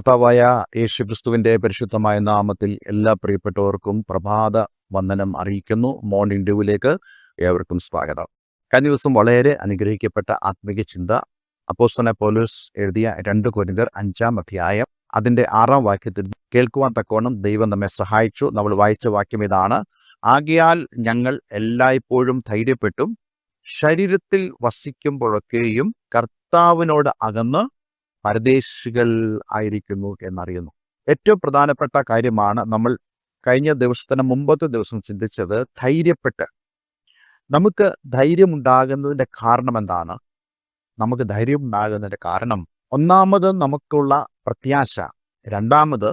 കർത്താവായ യേശുക്രിസ്തുവിന്റെ പരിശുദ്ധമായ നാമത്തിൽ എല്ലാ പ്രിയപ്പെട്ടവർക്കും പ്രഭാത വന്ദനം അറിയിക്കുന്നു. മോർണിംഗ് ഡ്യൂവിലേക്ക് ഏവർക്കും സ്വാഗതം. കഴിഞ്ഞ ദിവസം വളരെ അനുഗ്രഹിക്കപ്പെട്ട ആത്മീയ ചിന്ത അപ്പോസ്തന പോലീസ് എഴുതിയ രണ്ട് കുരിന്തർ അഞ്ചാം അധ്യായം അതിന്റെ ആറാം വാക്യത്തിൽ കേൾക്കുവാൻ തക്കവണ്ണം ദൈവം നമ്മെ സഹായിച്ചു. നമ്മൾ വായിച്ച വാക്യം ഇതാണ് ആകിയാൽ ഞങ്ങൾ എല്ലായ്പ്പോഴും ധൈര്യപ്പെട്ടും ശരീരത്തിൽ വസിക്കുമ്പോഴൊക്കെയും കർത്താവിനോട് അകന്ന് പരദേശികൾ ആയിരിക്കുന്നു എന്നറിയുന്നു. ഏറ്റവും പ്രധാനപ്പെട്ട കാര്യമാണ് നമ്മൾ കഴിഞ്ഞ ദിവസത്തിന് മുമ്പത്തെ ദിവസം ചിന്തിച്ചത് ധൈര്യപ്പെട്ട്. നമുക്ക് ധൈര്യമുണ്ടാകുന്നതിന്റെ കാരണം എന്താണ്? നമുക്ക് ധൈര്യം ഉണ്ടാകുന്നതിന്റെ കാരണം ഒന്നാമത് നമുക്കുള്ള പ്രത്യാശ. രണ്ടാമത്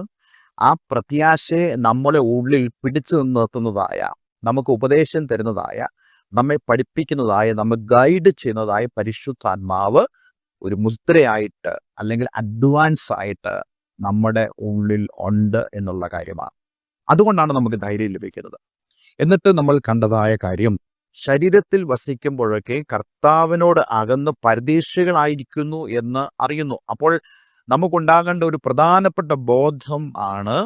ആ പ്രത്യാശയെ നമ്മളെ ഉള്ളിൽ പിടിച്ചു നിർത്തുന്നതായ നമുക്ക് ഉപദേശം തരുന്നതായ നമ്മെ പഠിപ്പിക്കുന്നതായ നമ്മെ ഗൈഡ് ചെയ്യുന്നതായ പരിശുദ്ധാത്മാവ് ഒരു മുദ്രയായിട്ട് അല്ലെങ്കിൽ അഡ്വാൻസ് ആയിട്ട് നമ്മുടെ ഉള്ളിൽ ഉണ്ട് എന്നുള്ള കാര്യമാണ്. അതുകൊണ്ടാണ് നമുക്ക് ധൈര്യം ലഭിക്കുന്നത്. എന്നിട്ട് നമ്മൾ കണ്ടതായ കാര്യം ശരീരത്തിൽ വസിക്കുമ്പോഴൊക്കെ കർത്താവിനോട് അകന്ന് പരദേശികളായിരിക്കുന്നു എന്ന് അറിയുന്നു. അപ്പോൾ നമുക്കുണ്ടാകേണ്ട ഒരു പ്രധാനപ്പെട്ട ബോധം ആണ്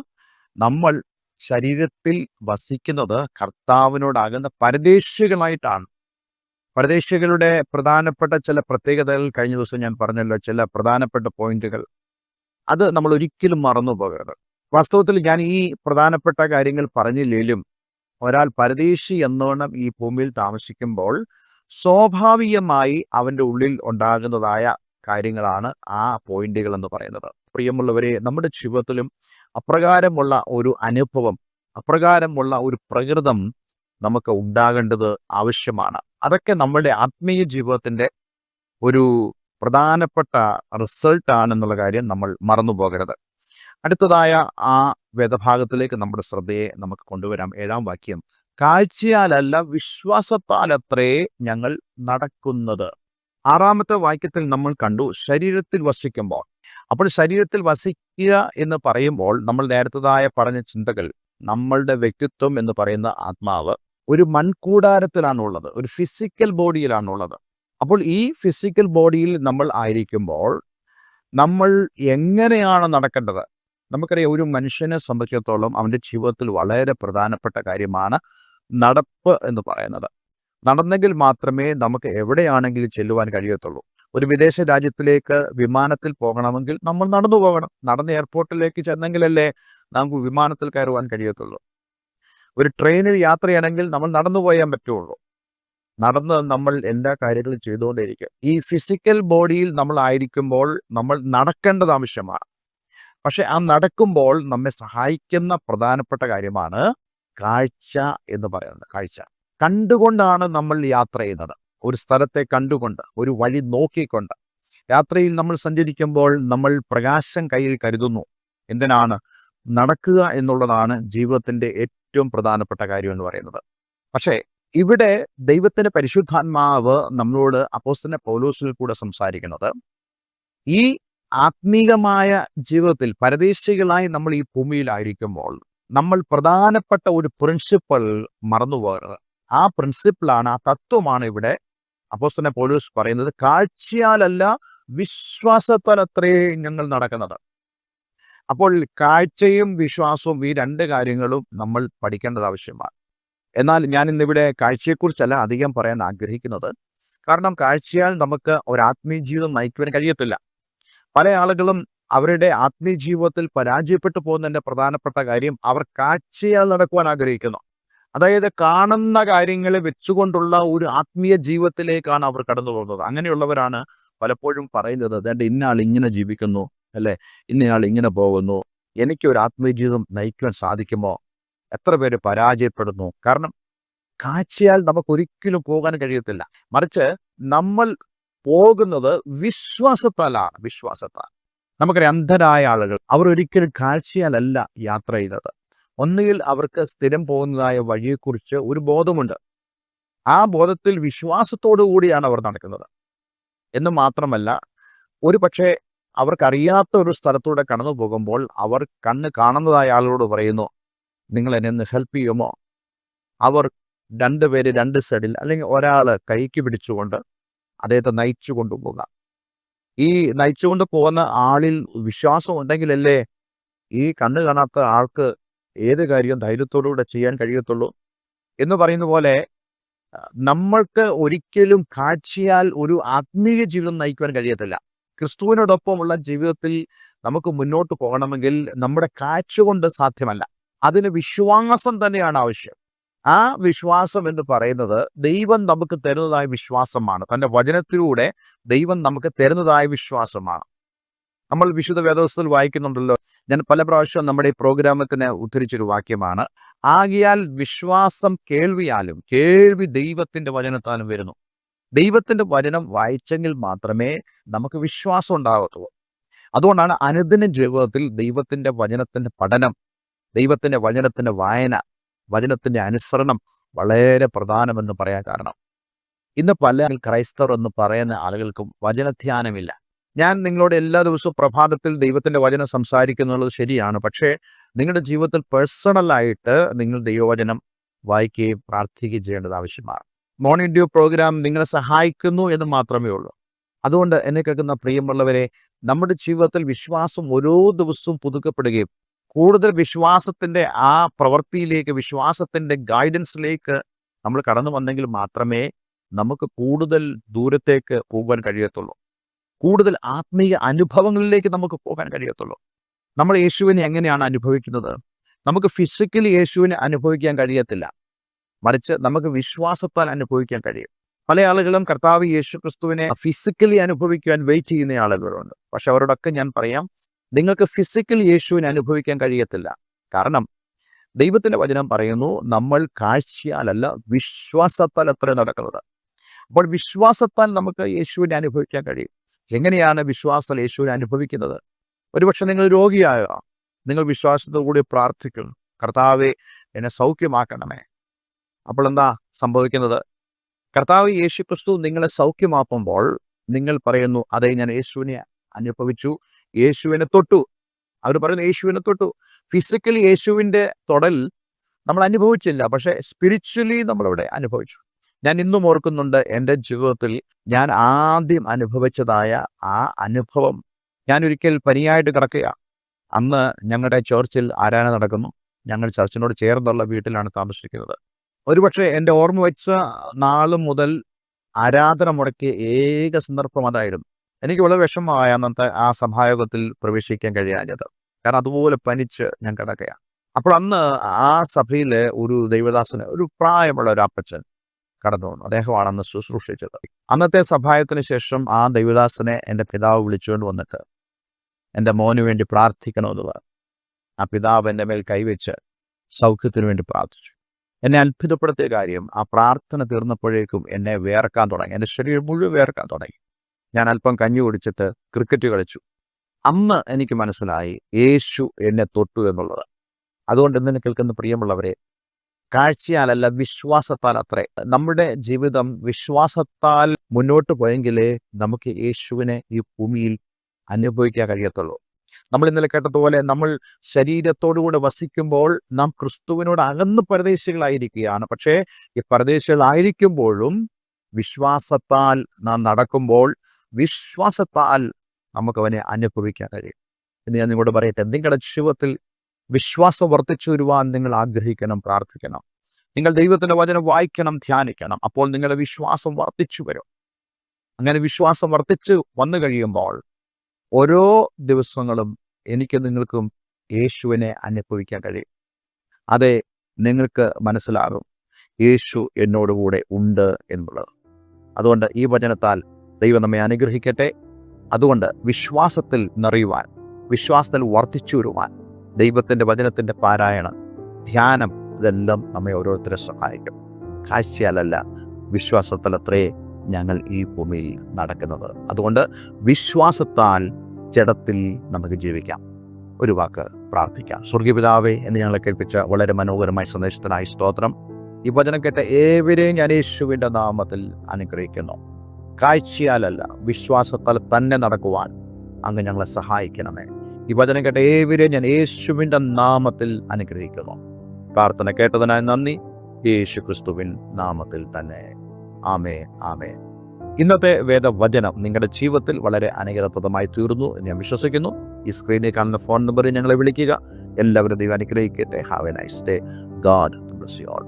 നമ്മൾ ശരീരത്തിൽ വസിക്കുന്നത് കർത്താവിനോടാകുന്ന പരദേശികളായിട്ടാണ്. പരദേശികളുടെ പ്രധാനപ്പെട്ട ചില പ്രത്യേകതകൾ കഴിഞ്ഞ ദിവസം ഞാൻ പറഞ്ഞല്ലോ ചില പ്രധാനപ്പെട്ട പോയിന്റുകൾ. അത് നമ്മൾ ഒരിക്കലും മറന്നു പോകരുത്. വാസ്തവത്തിൽ ഞാൻ ഈ പ്രധാനപ്പെട്ട കാര്യങ്ങൾ പറഞ്ഞില്ലെങ്കിലും ഒരാൾ പരദേശി എന്നോണം ഈ ഭൂമിയിൽ താമസിക്കുമ്പോൾ സ്വാഭാവികമായി അവന്റെ ഉള്ളിൽ ഉണ്ടാകുന്നതായ കാര്യങ്ങളാണ് ആ പോയിന്റുകൾ എന്ന് പറയുന്നത്. പ്രിയമുള്ളവരെ നമ്മുടെ ജീവിതത്തിലും അപ്രകാരമുള്ള ഒരു അനുഭവം അപ്രകാരമുള്ള ഒരു പ്രകൃതം നമുക്ക് ഉണ്ടാകേണ്ടത് ആവശ്യമാണ്. അതൊക്കെ നമ്മുടെ ആത്മീയ ജീവിതത്തിന്റെ ഒരു പ്രധാനപ്പെട്ട റിസൾട്ട് ആണെന്നുള്ള കാര്യം നമ്മൾ മറന്നു പോകരുത്. അടുത്തതായ ആ വേദഭാഗത്തിലേക്ക് നമ്മുടെ ശ്രദ്ധയെ നമുക്ക് കൊണ്ടുവരാം. ഏഴാം വാക്യം. കാഴ്ചയാലല്ല വിശ്വാസത്താലത്രേ ഞങ്ങൾ നടക്കുന്നത്. ആറാമത്തെ വാക്യത്തിൽ നമ്മൾ കണ്ടു ശരീരത്തിൽ വസിക്കുമ്പോൾ. അപ്പോൾ ശരീരത്തിൽ വസിക്കുക എന്ന് പറയുമ്പോൾ നമ്മൾ നേരത്തേതായ പറഞ്ഞ ചിന്തകൾ നമ്മളുടെ വ്യക്തിത്വം എന്ന് പറയുന്ന ആത്മാവ് ഒരു മൺകൂടാരത്തിലാണുള്ളത് ഒരു ഫിസിക്കൽ ബോഡിയിലാണുള്ളത് അപ്പോൾ ഈ ഫിസിക്കൽ ബോഡിയിൽ നമ്മൾ ആയിരിക്കുമ്പോൾ നമ്മൾ എങ്ങനെയാണ് നടക്കേണ്ടത്? നമുക്കറിയാം ഒരു മനുഷ്യനെ സംബന്ധിച്ചിടത്തോളം അവന്റെ ജീവിതത്തിൽ വളരെ പ്രധാനപ്പെട്ട കാര്യമാണ് നടപ്പ് എന്ന് പറയുന്നത്. നടന്നെങ്കിൽ മാത്രമേ നമുക്ക് എവിടെയാണെങ്കിലും ചെല്ലുവാൻ കഴിയത്തുള്ളൂ. ഒരു വിദേശ രാജ്യത്തിലേക്ക് വിമാനത്തിൽ പോകണമെങ്കിൽ നമ്മൾ നടന്നു പോകണം. നടന്ന് എയർപോർട്ടിലേക്ക് ചെന്നെങ്കിലല്ലേ നമുക്ക് വിമാനത്തിൽ കയറുവാൻ കഴിയത്തുള്ളൂ. ഒരു ട്രെയിനിൽ യാത്രയാണെങ്കിൽ നമ്മൾ നടന്നു പോയാൻ പറ്റുള്ളൂ. നടന്ന് നമ്മൾ എല്ലാ കാര്യങ്ങളും ചെയ്തുകൊണ്ടേയിരിക്കും. ഈ ഫിസിക്കൽ ബോഡിയിൽ നമ്മൾ ആയിരിക്കുമ്പോൾ നമ്മൾ നടക്കേണ്ടത് ആവശ്യമാണ്. പക്ഷെ ആ നടക്കുമ്പോൾ നമ്മെ സഹായിക്കുന്ന പ്രധാനപ്പെട്ട കാര്യമാണ് കാഴ്ച എന്ന് പറയുന്നത്. കാഴ്ച. കണ്ടുകൊണ്ടാണ് നമ്മൾ യാത്ര ചെയ്യുന്നത്. ഒരു സ്ഥലത്തെ കണ്ടുകൊണ്ട് ഒരു വഴി നോക്കിക്കൊണ്ട്. രാത്രിയിൽ നമ്മൾ സഞ്ചരിക്കുമ്പോൾ നമ്മൾ പ്രകാശം കയ്യിൽ കരുതുന്നു. എന്തിനാണ്? നടക്കുക എന്നുള്ളതാണ് ജീവിതത്തിന്റെ ഏറ്റവും പ്രധാനപ്പെട്ട കാര്യം എന്ന് പറയുന്നത്. പക്ഷേ ഇവിടെ ദൈവത്തിന്റെ പരിശുദ്ധാത്മാവ് നമ്മളോട് അപ്പോസ്തന പൗലോസിൽ കൂടെ സംസാരിക്കുന്നത് ഈ ആത്മീകമായ ജീവിതത്തിൽ പരദേശികളായി നമ്മൾ ഈ ഭൂമിയിലായിരിക്കുമ്പോൾ നമ്മൾ പ്രധാനപ്പെട്ട ഒരു പ്രിൻസിപ്പൾ മറന്നുപോകരുത് ആ പ്രിൻസിപ്പിളാണ് ആ തത്വമാണ് ഇവിടെ അപ്പോസ്തന പൗലോസ് പറയുന്നത് കാഴ്ചയാലല്ല വിശ്വാസത്താൽ അത്രേ ഞങ്ങൾ നടക്കുന്നത്. അപ്പോൾ കാഴ്ചയും വിശ്വാസവും ഈ രണ്ട് കാര്യങ്ങളും നമ്മൾ പഠിക്കേണ്ടത് ആവശ്യമാണ്. എന്നാൽ ഞാൻ ഇന്നിവിടെ കാഴ്ചയെക്കുറിച്ചല്ല അധികം പറയാൻ ആഗ്രഹിക്കുന്നത്. കാരണം കാഴ്ചയാൽ നമുക്ക് ഒരു ആത്മീയ ജീവിതം നയിക്കുവാൻ കഴിയത്തില്ല. പല ആളുകളും അവരുടെ ആത്മീയ ജീവിതത്തിൽ പരാജയപ്പെട്ടു പോകുന്നതിന്റെ പ്രധാനപ്പെട്ട കാര്യം അവർ കാഴ്ചയാൽ നടക്കുവാൻ ആഗ്രഹിക്കുന്നു. അതായത് കാണുന്ന കാര്യങ്ങളെ വെച്ചുകൊണ്ടുള്ള ഒരു ആത്മീയ ജീവിതത്തിലേക്കാണ് അവർ കടന്നു പോകുന്നത്. അങ്ങനെയുള്ളവരാണ് പലപ്പോഴും പറയുന്നത് അതായത് ഇന്നാൾ ഇങ്ങനെ ജീവിക്കുന്നു. അല്ലെ? ഇന്നയാൾ ഇങ്ങനെ പോകുന്നു. എനിക്ക് ഒരു ആത്മീയ ജീവിതം നയിക്കുവാൻ സാധിക്കുമോ? എത്ര പേര് പരാജയപ്പെടുന്നു? കാരണം കാഴ്ചയാൽ നമുക്കൊരിക്കലും പോകാൻ കഴിയത്തില്ല. മറിച്ച് നമ്മൾ പോകുന്നത് വിശ്വാസത്താലാണ്. വിശ്വാസത്താൽ. നമുക്കറിയാം അന്ധരായ ആളുകൾ. അവർ ഒരിക്കലും കാഴ്ചയാലല്ല യാത്ര ചെയ്തത്. ഒന്നുകിൽ അവർക്ക് സ്ഥിരം പോകുന്നതായ വഴിയെക്കുറിച്ച് ഒരു ബോധമുണ്ട്. ആ ബോധത്തിൽ വിശ്വാസത്തോടു കൂടിയാണ് അവർ നടക്കുന്നത്. എന്ന് മാത്രമല്ല ഒരു പക്ഷേ അവർക്കറിയാത്ത ഒരു സ്ഥലത്തൂടെ കടന്നു പോകുമ്പോൾ അവർ കണ്ണ് കാണുന്നതായ ആളോട് പറയുന്നു നിങ്ങൾ എന്നെ ഒന്ന് ഹെൽപ്പ് ചെയ്യുമോ? അവർ രണ്ട് പേര് രണ്ട് സൈഡിൽ അല്ലെങ്കിൽ ഒരാൾ കൈക്ക് പിടിച്ചുകൊണ്ട് അദ്ദേഹത്തെ നയിച്ചു കൊണ്ടുപോകാം ഈ നയിച്ചുകൊണ്ട് പോകുന്ന ആളിൽ വിശ്വാസം ഉണ്ടെങ്കിലല്ലേ ഈ കണ്ണ് കാണാത്ത ആൾക്ക് ഏത് കാര്യവും ധൈര്യത്തോടുകൂടെ ചെയ്യാൻ കഴിയത്തുള്ളൂ? എന്ന് പറയുന്ന പോലെ നമ്മൾക്ക് ഒരിക്കലും കാഴ്ചയാൽ ഒരു ആത്മീയ ജീവിതം നയിക്കുവാൻ കഴിയത്തില്ല. ക്രിസ്തുവിനോടൊപ്പമുള്ള ജീവിതത്തിൽ നമുക്ക് മുന്നോട്ട് പോകണമെങ്കിൽ നമ്മുടെ കാച്ചുകൊണ്ട് സാധ്യമല്ല. അതിന് വിശ്വാസം തന്നെയാണ് ആവശ്യം. ആ വിശ്വാസം എന്ന് പറയുന്നത് ദൈവം നമുക്ക് തരുന്നതായ വിശ്വാസമാണ്. തന്റെ വചനത്തിലൂടെ ദൈവം നമുക്ക് തരുന്നതായ വിശ്വാസമാണ്. നമ്മൾ വിശുദ്ധ വേദവസ്ഥയിൽ വായിക്കുന്നുണ്ടല്ലോ ഞാൻ പല പ്രാവശ്യം നമ്മുടെ ഈ പ്രോഗ്രാമത്തിന് ഉദ്ധരിച്ചൊരു വാക്യമാണ്. ആകിയാൽ വിശ്വാസം കേൾവിയാലും കേൾവി ദൈവത്തിന്റെ വചനത്താലും വരുന്നു. ദൈവത്തിന്റെ വചനം വായിച്ചെങ്കിൽ മാത്രമേ നമുക്ക് വിശ്വാസം ഉണ്ടാകത്തുള്ളൂ. അതുകൊണ്ടാണ് അനുദിന ജീവിതത്തിൽ ദൈവത്തിന്റെ വചനത്തിന്റെ പഠനം ദൈവത്തിന്റെ വചനത്തിന്റെ വായന വചനത്തിന്റെ അനുസരണം വളരെ പ്രധാനമെന്ന് പറയാൻ കാരണം. ഇന്ന് പല ക്രൈസ്തവർ എന്ന് പറയുന്ന ആളുകൾക്കും വചനധ്യാനമില്ല. ഞാൻ നിങ്ങളോട് എല്ലാ ദിവസവും പ്രഭാതത്തിൽ ദൈവത്തിന്റെ വചനം സംസാരിക്കുന്നുള്ളത് ശരിയാണ്. പക്ഷേ നിങ്ങളുടെ ജീവിതത്തിൽ പേഴ്സണലായിട്ട് നിങ്ങൾ ദൈവവചനം വായിക്കുകയും പ്രാർത്ഥിക്കുകയും ചെയ്യേണ്ടത് ആവശ്യമാണ്. മോർണിംഗ് ഡ്യൂ പ്രോഗ്രാം നിങ്ങളെ സഹായിക്കുന്നു എന്ന് മാത്രമേ ഉള്ളൂ. അതുകൊണ്ട് എന്നെ കേൾക്കുന്ന പ്രിയമുള്ളവരെ നമ്മുടെ ജീവിതത്തിൽ വിശ്വാസം ഓരോ ദിവസവും പുതുക്കപ്പെടുകയും കൂടുതൽ വിശ്വാസത്തിന്റെ ആ പ്രവൃത്തിയിലേക്ക് വിശ്വാസത്തിന്റെ ഗൈഡൻസിലേക്ക് നമ്മൾ കടന്നു വന്നെങ്കിൽ മാത്രമേ നമുക്ക് കൂടുതൽ ദൂരത്തേക്ക് പോകാൻ കഴിയത്തുള്ളൂ. കൂടുതൽ ആത്മീയ അനുഭവങ്ങളിലേക്ക് നമുക്ക് പോകാൻ കഴിയത്തുള്ളൂ. നമ്മൾ യേശുവിനെ എങ്ങനെയാണ് അനുഭവിക്കുന്നത്? നമുക്ക് ഫിസിക്കലി യേശുവിനെ അനുഭവിക്കാൻ കഴിയത്തില്ല. മറിച്ച് നമുക്ക് വിശ്വാസത്താൽ അനുഭവിക്കാൻ കഴിയും. പല ആളുകളും കർത്താവ് യേശു ക്രിസ്തുവിനെ ഫിസിക്കലി അനുഭവിക്കുവാൻ വെയിറ്റ് ചെയ്യുന്ന ആളുകളുണ്ട്. പക്ഷെ അവരോടൊക്കെ ഞാൻ പറയാം നിങ്ങൾക്ക് ഫിസിക്കൽ യേശുവിനെ അനുഭവിക്കാൻ കഴിയത്തില്ല. കാരണം ദൈവത്തിന്റെ വചനം പറയുന്നു നമ്മൾ കാഴ്ചയാലല്ല വിശ്വാസത്താൽ അത്ര നടക്കുന്നത്. അപ്പോൾ വിശ്വാസത്താൽ നമുക്ക് യേശുവിനെ അനുഭവിക്കാൻ കഴിയും. എങ്ങനെയാണ് വിശ്വാസം യേശുവിനെ അനുഭവിക്കുന്നത്? ഒരുപക്ഷെ നിങ്ങൾ രോഗിയായ നിങ്ങൾ വിശ്വാസത്തോടുകൂടി പ്രാർത്ഥിക്കുന്നു. കർത്താവെ എന്നെ സൗഖ്യമാക്കണമേ. അപ്പോൾ എന്താ സംഭവിക്കുന്നത്? കർത്താവ് യേശു ക്രിസ്തു നിങ്ങളെ സൗഖ്യമാക്കുമ്പോൾ നിങ്ങൾ പറയുന്നു അതെ ഞാൻ യേശുവിനെ അനുഭവിച്ചു. യേശുവിനെ തൊട്ടു. അവർ പറയുന്നു യേശുവിനെ തൊട്ടു. ഫിസിക്കലി യേശുവിന്റെ തൊടൽ നമ്മൾ അനുഭവിച്ചില്ല പക്ഷേ സ്പിരിച്വലി നമ്മളിവിടെ അനുഭവിച്ചു. ഞാൻ ഇന്നും ഓർക്കുന്നുണ്ട് എന്റെ ജീവിതത്തിൽ ഞാൻ ആദ്യം അനുഭവിച്ചതായ ആ അനുഭവം. ഞാൻ ഒരിക്കൽ പനിയായിട്ട് കിടക്കുക അന്ന് ഞങ്ങളുടെ ചർച്ചിൽ ആരാധന നടക്കുന്നു. ഞങ്ങൾ ചർച്ചിനോട് ചേർന്നുള്ള വീട്ടിലാണ് താമസിക്കുന്നത്. ഒരുപക്ഷെ എന്റെ ഓർമ്മ വെച്ച നാൾ മുതൽ ആരാധന മുടക്കിയ ഏക സന്ദർഭം അതായിരുന്നു. എനിക്ക് വളരെ വിഷമമായ അന്നത്തെ ആ സഭായോഗത്തിൽ പ്രവേശിക്കാൻ കഴിയാഞ്ഞത്. കാരണം അതുപോലെ പനിച്ച് ഞാൻ കിടക്കുകയാണ് അപ്പോൾ അന്ന് ആ സഭയിലെ ഒരു ദൈവദാസന് ഒരു പ്രായമുള്ള ഒരു അപ്പച്ചൻ കടന്നു വന്നു. അദ്ദേഹമാണ് അന്ന് ശുശ്രൂഷിച്ചത്. അന്നത്തെ സഭായത്തിന് ശേഷം ആ ദൈവദാസനെ എന്റെ പിതാവ് വിളിച്ചുകൊണ്ട് വന്നിട്ട് എന്റെ മോന് വേണ്ടി പ്രാർത്ഥിക്കണമെന്ന് ആ പിതാവ് എന്റെ മേൽ കൈവച്ച് സൗഖ്യത്തിന് വേണ്ടി പ്രാർത്ഥിച്ചു. എന്നെ അത്ഭുതപ്പെടുത്തിയ കാര്യം ആ പ്രാർത്ഥന തീർന്നപ്പോഴേക്കും എന്നെ വേർക്കാൻ തുടങ്ങി. എന്റെ ശരീരം മുഴുവൻ വേർക്കാൻ തുടങ്ങി. ഞാൻ അല്പം കഞ്ഞി കുടിച്ചിട്ട് ക്രിക്കറ്റ് കളിച്ചു. അന്ന് എനിക്ക് മനസ്സിലായി യേശു എന്നെ തൊട്ടു എന്നുള്ളത്. അതുകൊണ്ട് ഇന്ന് കേൾക്കുന്ന പ്രിയമുള്ളവരെ കാഴ്ചയാലല്ല വിശ്വാസത്താൽ അത്രേ. നമ്മുടെ ജീവിതം വിശ്വാസത്താൽ മുന്നോട്ട് പോയെങ്കിലേ നമുക്ക് യേശുവിനെ ഈ ഭൂമിയിൽ അനുഭവിക്കാൻ കഴിയത്തുള്ളൂ. നമ്മൾ ഇന്നലെ കേട്ടതുപോലെ നമ്മൾ ശരീരത്തോടുകൂടെ വസിക്കുമ്പോൾ നാം ക്രിസ്തുവിനോട് അകന്ന് പരദേശികളായിരിക്കുകയാണ്. പക്ഷേ ഈ പരദേശികളായിരിക്കുമ്പോഴും വിശ്വാസത്താൽ നാം നടക്കുമ്പോൾ വിശ്വാസത്താൽ നമുക്ക് അവനെ അനുഭവിക്കാൻ കഴിയും. എന്ന് ഞാൻ നിങ്ങളോട് പറയട്ടെ നിങ്ങളുടെ ജീവിതത്തിൽ വിശ്വാസം വർദ്ധിച്ചു വരുവാൻ നിങ്ങൾ ആഗ്രഹിക്കണം പ്രാർത്ഥിക്കണം. നിങ്ങൾ ദൈവത്തിന്റെ വചനം വായിക്കണം ധ്യാനിക്കണം. അപ്പോൾ നിങ്ങളുടെ വിശ്വാസം വർദ്ധിച്ചു വരും. അങ്ങനെ വിശ്വാസം വർദ്ധിച്ചു വന്നു കഴിയുമ്പോൾ ഓരോ ദിവസങ്ങളും എനിക്ക് നിങ്ങൾക്കും യേശുവിനെ അനുഭവിക്കാൻ കഴിയും. അതെ നിങ്ങൾക്ക് മനസ്സിലാകും. യേശു എന്നോടുകൂടെ ഉണ്ട് എന്നുള്ളത്. അതുകൊണ്ട് ഈ വചനത്താൽ ദൈവം നമ്മെ അനുഗ്രഹിക്കട്ടെ. അതുകൊണ്ട് വിശ്വാസത്തിൽ നിറയുവാൻ വിശ്വാസത്തിൽ വർദ്ധിച്ചു വരുവാൻ ദൈവത്തിന്റെ വചനത്തിന്റെ പാരായണം ധ്യാനം ഇതെല്ലാം നമ്മെ ഓരോരുത്തരെ സഹായിക്കും. കാഴ്ചയാലല്ല വിശ്വാസത്തിലത്രേ ഞങ്ങൾ ഈ ഭൂമിയിൽ നടക്കുന്നത്. അതുകൊണ്ട് വിശ്വാസത്താൽ ജഡത്തിൽ നമുക്ക് ജീവിക്കാം. ഒരു വാക്ക് പ്രാർത്ഥിക്കാം. സ്വർഗീപിതാവെ എന്ന് ഞങ്ങളെ കേൾപ്പിച്ച വളരെ മനോഹരമായ സന്ദേശത്തിനായി സ്തോത്രം. ഈ വചനം കേട്ട ഏവരെയും ഞാൻ യേശുവിന്റെ നാമത്തിൽ അനുഗ്രഹിക്കുന്നു. കാഴ്ചയാലല്ല വിശ്വാസത്താൽ തന്നെ നടക്കുവാൻ അങ്ങ് ഞങ്ങളെ സഹായിക്കണമേ. ഈ വചനം കേട്ട ഏവരെയും ഞാൻ യേശുവിന്റെ നാമത്തിൽ അനുഗ്രഹിക്കുന്നു. പ്രാർത്ഥന കേട്ടതിനായി നന്ദി. യേശു ക്രിസ്തുവിൻ നാമത്തിൽ തന്നെ. ആമേ ആമേ ഇന്നത്തെ വേദവചനം നിങ്ങളുടെ ജീവിതത്തിൽ വളരെ അനുഗ്രഹപ്രദമായി തീർന്നു എന്ന് ഞാൻ വിശ്വസിക്കുന്നു. ഈ സ്ക്രീനിൽ കാണുന്ന ഫോൺ നമ്പറിൽ ഞങ്ങളെ വിളിക്കുക. എല്ലാവരും ദൈവം അനുഗ്രഹിക്കട്ടെ. Have a nice day god bless you all